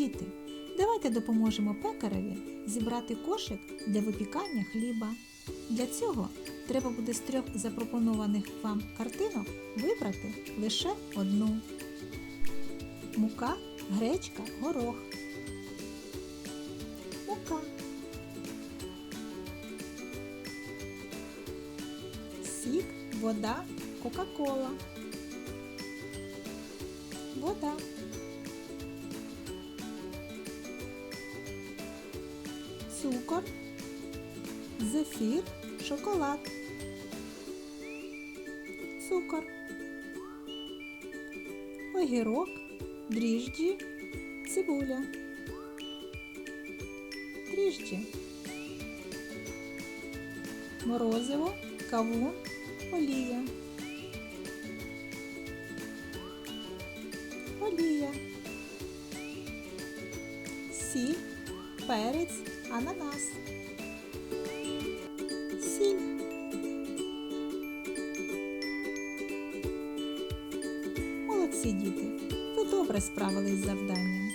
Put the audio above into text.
Діти, давайте допоможемо пекареві зібрати кошик для випікання хліба. Для цього треба буде з трьох запропонованих вам картинок вибрати лише одну. Мука, гречка, горох. Мука. Сік, вода, Кока-Кола. Вода. Цукор, зефір, шоколад. Цукор. Огірок, дріжджі, цибуля. Дріжджі. Морозиво, кавун, олія. Олія. Сіль, перець, ананас. Сіль. Молодці діти. Ви добре справились з завданням.